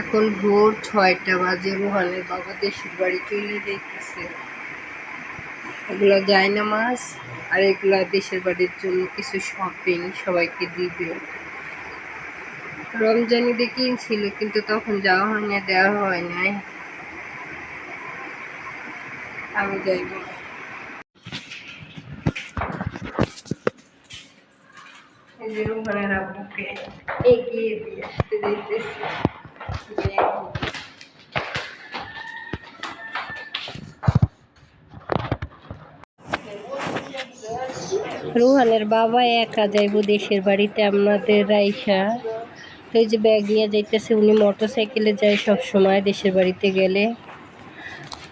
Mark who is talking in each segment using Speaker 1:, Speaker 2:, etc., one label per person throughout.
Speaker 1: এখন ভোর ছয়টা বাজে, রোহানের বাবা দেশের বাড়ি চলে যাইতেছে। এগুলো যায় না মাছ আর এগুলা দেশের বাড়ির জন্য কিছু শপিং সবাইকে দিবে। রমজানি দিয়ে কিনছিল কিন্তু তখন যাওয়া হয় না দেওয়া হয় নাই। আমি যাইব রোহানের এগিয়ে দিয়ে আসতে দিতেছি রুহানের বাবা একা যাইব দেশের বাড়িতে, আমাদের রাইসা। তো যে ব্যাগ নিয়ে যাইতেছে, উনি মোটর সাইকেলে যায় সব সময় দেশের বাড়িতে গেলে।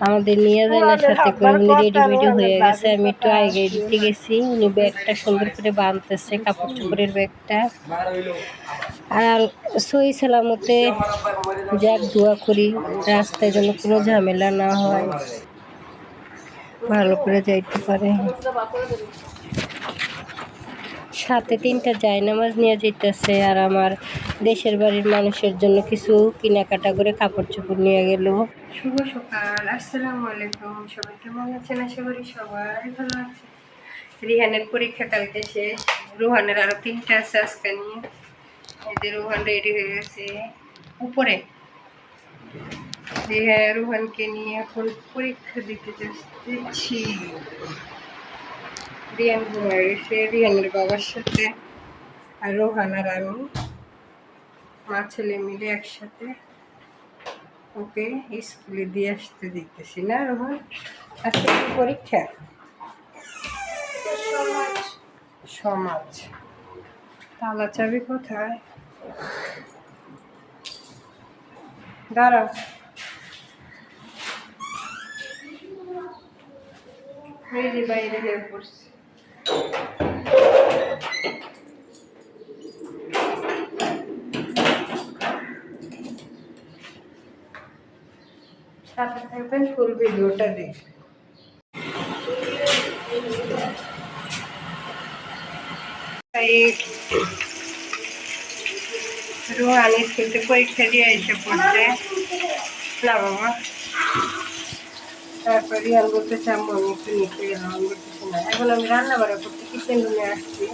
Speaker 1: আমাদের নিয়ে যায় না, সাথে করে উনি রেডি মেডি হয়ে গেছে। আমি একটু আগে দিতে গেছি, উনি ব্যাগটা সুন্দর করে বাঁধতেছে কাপড় চোপড়ের ব্যাগটা। আর সই সালামতে যাক দোয়া করি, রাস্তায় যেন কোনো ঝামেলা না হয়। ভালো করে যাইতে পারে। সাথে তিনটা জায়নামাজ নিয়ে যেতেছে আর আমার দেশের বাড়ির মানুষের জন্য কিছু কেনাকাটা করে কাপড় চোপড় নিয়ে গেল। শুভ সকাল, আসসালামু আলাইকুম। সবাই কেমন আছেন? আশা করি সবাই ভালো আছে রিহানের পরীক্ষা কালকে শেষ। রোহানের আরও তিনটা আছে আজকে নিয়ে। যে রোহান রেডি হয়ে গেছে। উপরে। হ্যাঁ রোহানকে নিয়ে এখন পরীক্ষা দিতে যাচ্ছি। রিয়ান ঘুমায় রয়েছে রিয়ানের বাবার সাথে আর রোহান আর আমি মা ছেলে মিলে একসাথে ওকে স্কুলে দিয়ে আসতে দিতেছি। না রোহান? আজকে পরীক্ষা? সমাজ। তালা চাবি কোথায়? দাঁড়াও এই যে বাইরে বের করছি সাথে থাকবেন ফুল ভিডিওটা দেখবেন এই রোহান স্কুল পরীক্ষা দিয়ে এসে পড়ছে। না বাবা। তারপর রিয়ান বলতেছে আমি একটু নিচে গেলাম বলতেছি না এখন আমি রান্না বাড়া করতে কিচেন রুমে আসছি।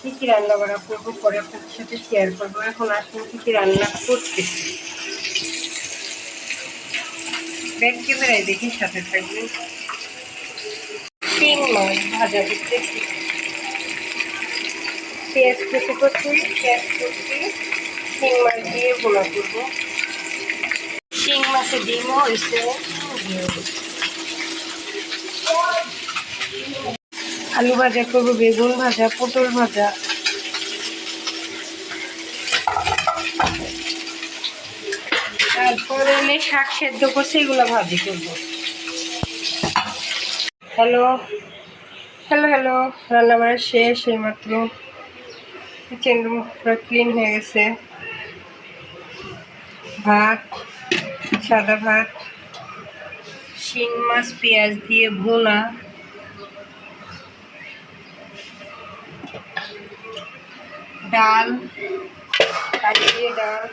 Speaker 1: কী কী রান্না বাড়া করব পরে আপনাদের সাথে শেয়ার করব। এখন আসুন কী কী রান্না করতেছি। ব্যাগ ক্যামেরায় দেখি সাথে থাকবেন। শিং মাছ ভাজা করতেছি। পেঁয়াজ কুচি করছি, পেঁয়াজ কুচি, শিং মাছ দিয়ে ভোলা করব। শিং মাছে ডিমও হয়েছে। আলু ভাজা করব, বেগুন ভাজা, পটল ভাজা। তারপরে এনে শাক সেদ্ধ করছে, এগুলো ভাজি করব। হ্যালো। Hello hello. রান্নাবাড়া শেষ, এইমাত্র। কিচেন রুম পুরো ক্লিন হয়ে গেছে। ভাত, সাদা ভাত, শিং মাছ, পেঁয়াজ দিয়ে ভুনা। ডাল কাটিয়ে ডাল,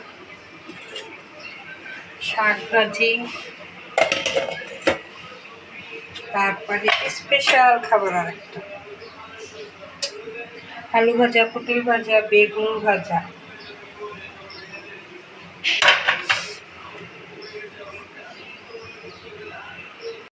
Speaker 1: শাক ভাজি। তারপরে স্পেশাল খাবার আর একটা আলু ভাজা পটল ভাজা বেগুন ভাজা।